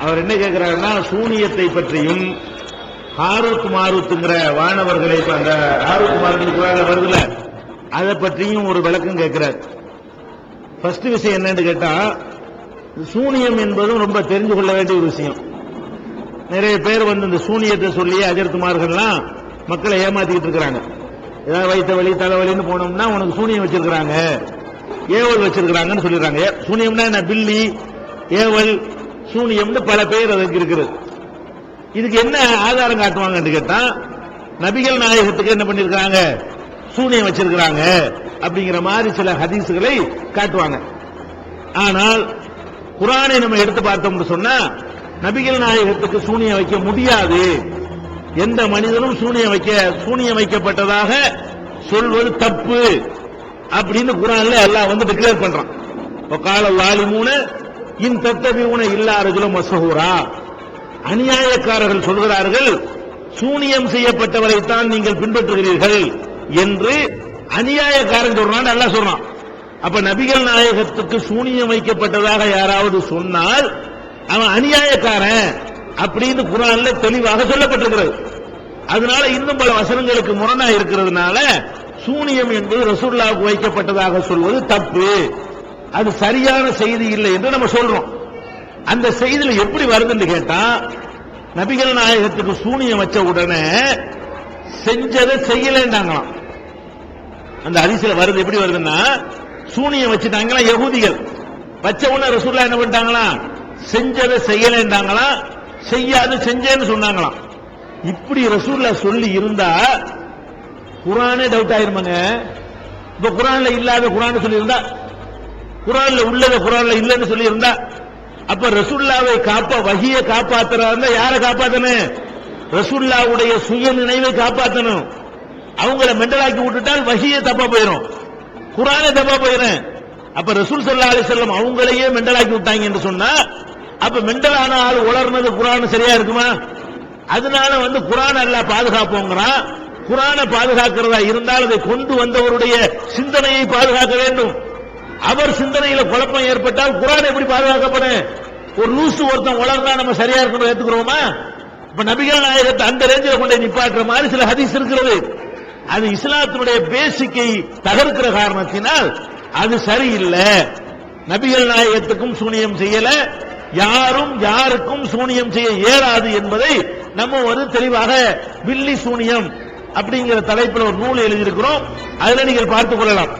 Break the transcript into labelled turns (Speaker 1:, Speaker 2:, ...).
Speaker 1: அவர் என்ன கேட்கிறாருன்னா சூனியத்தை பற்றியும் ஹாரூத் மாருத்துங்கிற வானவர்களை அந்த ஹாரூத் மாருத்துக்கு வருதுல அதை பற்றியும் ஒரு விளக்கம் கேட்கிறார் ஃபர்ஸ்ட் விஷயம் என்னன்னு கேட்டா சூனியம் என்பதும் ரொம்ப தெரிஞ்சு கொள்ள வேண்டிய ஒரு விஷயம். நிறைய பேர் வந்து இந்த சூனியத்தை சொல்லி அஜர்த்துமார்கள்லாம் மக்களை ஏமாத்திக்கிட்டு இருக்கிறாங்க. ஏதாவது வயிற்று வலி தலைவலின்னு போனோம்னா உனக்கு சூனியம் வச்சிருக்கிறாங்க. ஏவல் வச்சிருக்கிறாங்கன்னு சொல்லிடுறாங்க. சூனியம்னா என்ன? பில்லி ஏவல் சூனியம்னு பல பேர் அதுக்கு இருக்குது இதுக்கு என்ன ஆதாரம் காட்டுவாங்கன்னு கேட்டா நபிகள் நாயகத்துக்கு என்ன பண்ணிருக்காங்க சூனியம் வச்சிருக்கிறாங்க அப்படிங்கிற மாதிரி சில ஹதீசுகளை காட்டுவாங்க. ஆனால் குரானை நம்ம எடுத்து பார்த்தோம்னு சொன்னா நபிகள் நாயகத்துக்கு சூனியம் வைக்க முடியாது. எந்த மனிதனும் சூனியம் வைக்க சூனியம் வைக்கப்பட்டதாக சொல்வது தப்பு அப்படின்னு குரான்ல எல்லாம் வந்து டிக்ளேர் பண்றான். கால வாலிமூன இன் தத்தபியூன இல்லா ரஜுலம் மசஹூரா. அநியாயக்காரர்கள் சொல்கிறார்கள் சூனியம் செய்யப்பட்டவரைத்தான் நீங்கள் பின்பற்றுகிறீர்கள் என்று அநியாயக்காரன் சொல்றான் நல்லா சொல்றான். அப்ப நபிகள் நாயகத்துக்கு சூனியம் வைக்கப்பட்டதாக யாராவது சொன்னால் அவன் அநியாயக்காரன் அப்படின்னு குரான்ல தெளிவாக சொல்லப்பட்டிருக்கிறது. அதனால இன்னும் பல வசனங்களுக்கு முரணா இருக்கிறதுனால சூனியம் என்பது ரசூல்லாவுக்கு வைக்கப்பட்டதாக சொல்வது தப்பு. அது சரியான செய்தி இல்லை என்று நம்ம சொல்றோம். அந்த செய்தியில எப்படி வருதுன்னு கேட்டா நபிகள் நாயகத்துக்கு சூனியம் வச்ச உடனே செஞ்சதை செய்யலைன்றாங்களாம். அந்த அரிசியில் வருது எப்படி வருதுன்னா சூனியம் வச்சுட்டாங்களா யகுதிகள். வச்ச உடனே ரசூல்லா என்ன பண்ணிட்டாங்களா? செஞ்சதை செய்யலைன்றாங்களா? செய்யாது செஞ்சேன்னு சொன்னாங்களாம். இப்படி ரசூல்லா சொல்லி இருந்தா குரானே டவுட் ஆயிருமாங்க? இப்ப குரான்ல இல்லாத குரான் சொல்லி இருந்தா குரான்ல உள்ளத குரான்ல இல்லைன்னு சொல்லி இருந்தா அப்ப ரசுல்லாவை காப்பா வகிய காப்பாத்துறா யாரை காப்பாத்தணும்? ரசுல்லாவுடைய சுய நினைவை காப்பாத்தணும். அவங்கள மெண்டலாக்கி விட்டுட்டால் வகிய தப்பா போயிடும் குரான தப்பா போயிடும் அப்ப ரசூல் சல்லா அலி செல்லம் அவங்களையே மெண்டலாக்கி விட்டாங்க என்று சொன்னா அப்ப மெண்டலான ஆள் உளர்னது குரான் சரியா இருக்குமா? அதனால வந்து குரான் அல்ல பாதுகாப்போங்கிறான் குரானை பாதுகாக்கிறதா இருந்தால் அதை கொண்டு வந்தவருடைய சிந்தனையை பாதுகாக்க வேண்டும். அவர் சிந்தனையில குழப்பம் ஏற்பட்டால் குரான் எப்படி பாதுகாக்கப்படும்? ஒரு லூசு ஒருத்தன் வளர்ந்தா நம்ம சரியா இருக்கணும் ஏத்துக்கிறோமா? இப்ப நபிகள் நாயகத்தை அந்த ரேஞ்சில் கொண்டு நிப்பாட்டுற மாதிரி சில ஹதீஸ் இருக்கிறது. அது இஸ்லாத்தினுடைய பேசிக்கை தகர்க்கிற காரணத்தினால் அது சரியில்லை. நபிகள் நாயகத்துக்கும் சூனியம் செய்யல. யாரும் யாருக்கும் சூனியம் செய்ய இயலாது என்பதை நம்ம ஒரு தெளிவாக வில்லி சூனியம் அப்படிங்கிற தலைப்பில் ஒரு நூல் எழுதியிருக்கிறோம். அதில் நீங்கள் பார்த்துக் கொள்ளலாம்.